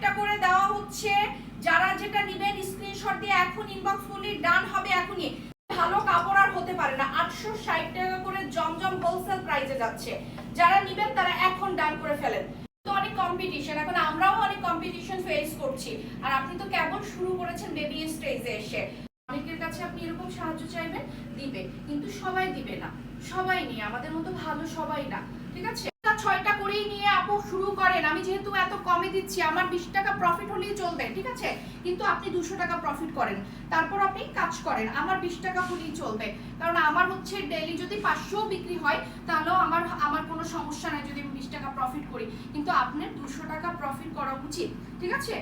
ষাটটা করে দেওয়া হচ্ছে। যারা যেটা নিবেন স্ক্রিনশট দিয়ে এখন ইনবক্স করলে ডান হবে এখনই। ভালো কাপড় আর হতে পারে না। আটশো ষাট টাকা করে জমজম হোলসেল প্রাইসে যাচ্ছে। যারা নিবেন তারা এখন ডান করে ফেলেন। তো অনেক কম্পিটিশন এখন আমরাও অনেক কম্পিটিশন ফেস করছি। আর আপনি তো কেবল শুরু করেছেন বেবি স্টেজে এসে। অনেকের কাছে আপনি এরকম সাহায্য চাইবেন দিবে কিন্তু সবাই দিবে না। সবাই নিয়ে আমাদের মতো ভালো সবাই না। ঠিক আছে? ছয়টা করেই নিয়ে আপু শুরু করেন। আমি যেহেতু এত কমে দিচ্ছি, আমার বিশ টাকা প্রফিট হলেই চলবে, ঠিক আছে? কিন্তু আপনি দুশো টাকা প্রফিট করেন। তারপর আপনি কাজ করেন, আমার বিশ টাকা হলেই চলবে। কারণ আমার হচ্ছে ডেইলি যদি পাঁচশো বিক্রি হয়, তাহলেও আমার আমার কোনো সমস্যা নাই যদি আমি বিশ টাকা প্রফিট করি। কিন্তু আপনার দুশো টাকা প্রফিট করা উচিত, ঠিক আছে?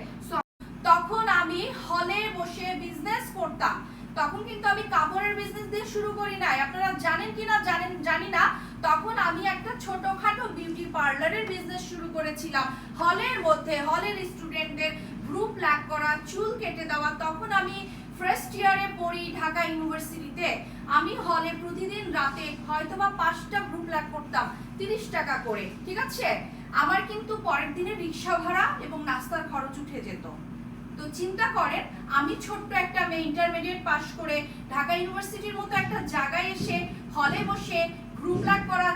তখন আমি হলে বসে বিজনেস করতাম। তখন কিন্তু আমি কাপড়ের বিজনেস দিয়ে শুরু করি নাই। আপনারা জানেন কি না জানেন, জানি না। তখন আমি একটা ছোটখাটো বিউটি পার্লারের বিজনেস শুরু করেছিলাম। হলের মধ্যে হলের স্টুডেন্টদের গ্রুপ ল্যাক করা, চুল কেটে দেওয়া, তখন আমি ফার্স্ট ইয়ারে পড়ি ঢাকা ইউনিভার্সিটিতে আমি হলে প্রতিদিন রাতে হয়তোবা পাঁচটা গ্রুপ ল্যাক করতাম, তিরিশ টাকা করে, ঠিক আছে? আমার কিন্তু পরের দিনে রিক্সা ভাড়া এবং নাস্তার খরচ উঠে যেত। তো চিন্তা করেন, আমি ছোট্ট একটা ইন্টারমিডিয়েট পাশ করে ঢাকা ইউনিভার্সিটির মতো একটা জায়গায় এসে হলে বসে গ্রুপ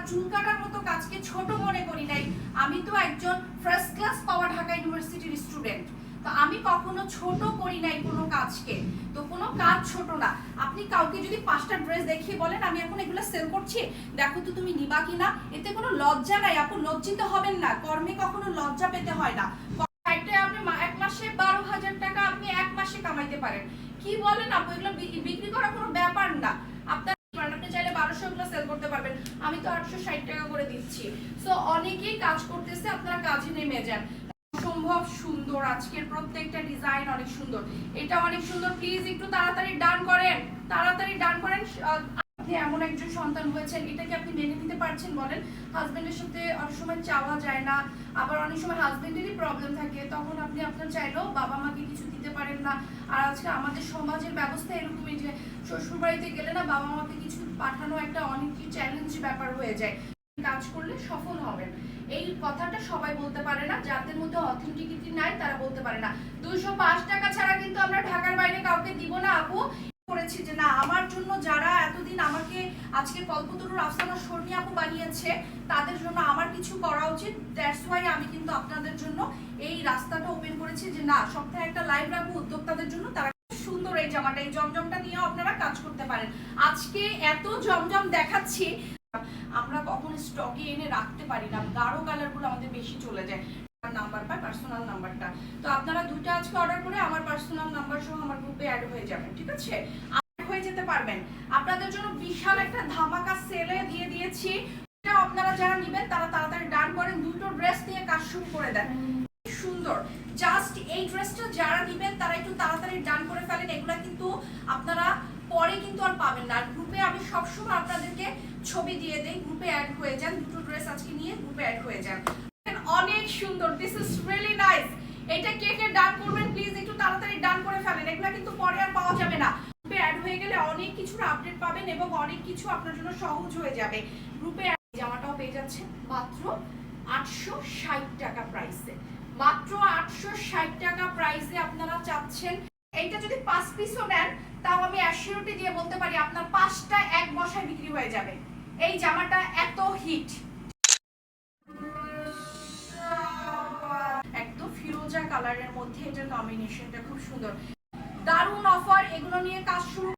চুল কাটার মতো কাজকে ছোট মনে করি নাই। আমি তো একজন ফার্স্ট ক্লাস পাওয়া ঢাকা ইউনিভার্সিটির স্টুডেন্ট তো আমি কখনো ছোট করি নাই কোনো কাজকে। তো কোনো কাজ ছোট না। আপনি কাউকে যদি পাঁচটা ড্রেস দেখিয়ে বলেন, আমি এখন এগুলো সেল করছি। দেখো তো তুমি নিবা কিনা? এতে কোনো লজ্জা নাই। আপু, লজ্জিত হবেন না। কর্মে কখনো লজ্জা পেতে হয় না। আপনি এক মাসে বারো হাজার টাকা আপনি এক মাসে কামাইতে পারেন। কি বলেন আপু, এগুলো বিক্রি করা কোনো ব্যাপার না। আপনার আপনি চাইলে বারোশো গুলো সেল করতে পারবেন আমি তো আটশো ষাট টাকা করে দিচ্ছি। সো অনেকেই কাজ করতেছে, আপনারা কাজে নেমে যান। অসম্ভব সুন্দর, আজকের প্রত্যেকটা ডিজাইন অনেক সুন্দর। এটা অনেক সুন্দর। প্লিজ একটু তাড়াতাড়ি ডান করেন। তাড়াতাড়ি ডান করেন। আপনি এমন একজন সন্তান হয়েছেন, এটা কি আপনি মেনে নিতে পারছেন বলেন? হাজবেন্ডের সাথে অনেক সময় চাওয়া যায় না, আবার অনেক সময় হাজবেন্ডেরই প্রবলেম থাকে, তখন আপনি আপনার চাইলেও বাবা মাকে কিছু দিতে পারেন না। আর আজকে আমাদের সমাজের ব্যবস্থা এরকমই যে শ্বশুর বাড়িতে গেলে না বাবা মাকে কিছু পাঠানো একটা অনেক চ্যালেঞ্জ ব্যাপার হয়ে যায়। কাজ করলে সফল হবেন। এই কথাটা সবাই বলতে পারে না, যাদের মধ্যে অথেন্টিকিটি নাই তারা বলতে পারে না। পাঁচ টাকা ছাড়া কিন্তু আমরা ঢাকার বাইরে কাউকে দিব না আপু। করেছি যে না, আমার জন্য যারা এতদিন আমাকে আজকে কল্পতরুর আফসানা শর্মী আপু বানিয়েছে, তাদের জন্য আমার কিছু করা উচিত। দ্যাটস ওয়াই আমি কিন্তু আপনাদের জন্য এই রাস্তাটা ওপেন করেছি যে না, সপ্তাহে একটা লাইভ রাখব উদ্যোক্তাদের জন্য। তারা সুন্দর এই জামাটা, এই জমজমটা নিয়েও আপনারা কাজ করতে পারেন। আজকে এত জমজম দেখাচ্ছি, আমরা কখনো স্টকে এনে রাখতে পারি না। গাঢ় কালারগুলো আমাদের বেশি চলে যায়। নাম্বার পাই পার্সোনাল নাম্বারটা তো আপনারা দুটো আজকে অর্ডার করে আমার পার্সোনাল নাম্বার সহ আমার গ্রুপে অ্যাড হয়ে যাবেন, ঠিক আছে? হয়ে যেতে পারবেন। আপনাদের জন্য বিশাল একটা ধামাকা সেলে দিয়ে দিয়েছি। আপনারা যারা নেবেন, তারা তাড়াতাড়ি ডান করেন। দুটো ড্রেস দিয়ে কাজ শুরু করে দেন। সুন্দর। জাস্ট এই ড্রেসটা যারা নেবেন, তারা একটু তাড়াতাড়ি ডান করে ফেলেন। এগুলা কিন্তু আপনারা পরে কিন্তু আর পাবেন না। গ্রুপে আমি সবসময় আপনাদেরকে ছবি দিয়ে দেই। গ্রুপে অ্যাড হয়ে যান। দুটো ড্রেস আজকে নিয়ে গ্রুপে অ্যাড হয়ে যান অনেক সুন্দর দিস ইজ রিয়েলি নাইস এটা কে কে ডান করবেন প্লিজ একটু তাড়াতাড়ি ডান করে ফেলেন এগুলা কিন্তু পরে আর পাওয়া যাবে না। গ্রুপে অ্যাড হয়ে গেলে অনেক কিছুর আপডেট পাবেন এবং অনেক কিছু আপনার জন্য সহজ হয়ে যাবে। গ্রুপে জামাটাও পেয়ে যাচ্ছে মাত্র আটশো ষাট টাকা প্রাইসে মাত্র আটশো ষাট টাকা প্রাইসে আপনারা চাচ্ছেন। এইটা যদি পাঁচ পিসও নেন, তাও আমি অ্যাসিউরিটি দিয়ে বলতে পারি আপনার পাঁচটা এক বসায় বিক্রি হয়ে যাবে। এই জামাটা এত হিট একদম ফিরোজা কালারের মধ্যে এটার কম্বিনেশনটা খুব সুন্দর। দারুণ অফার এগুলো নিয়ে কাজ শুরু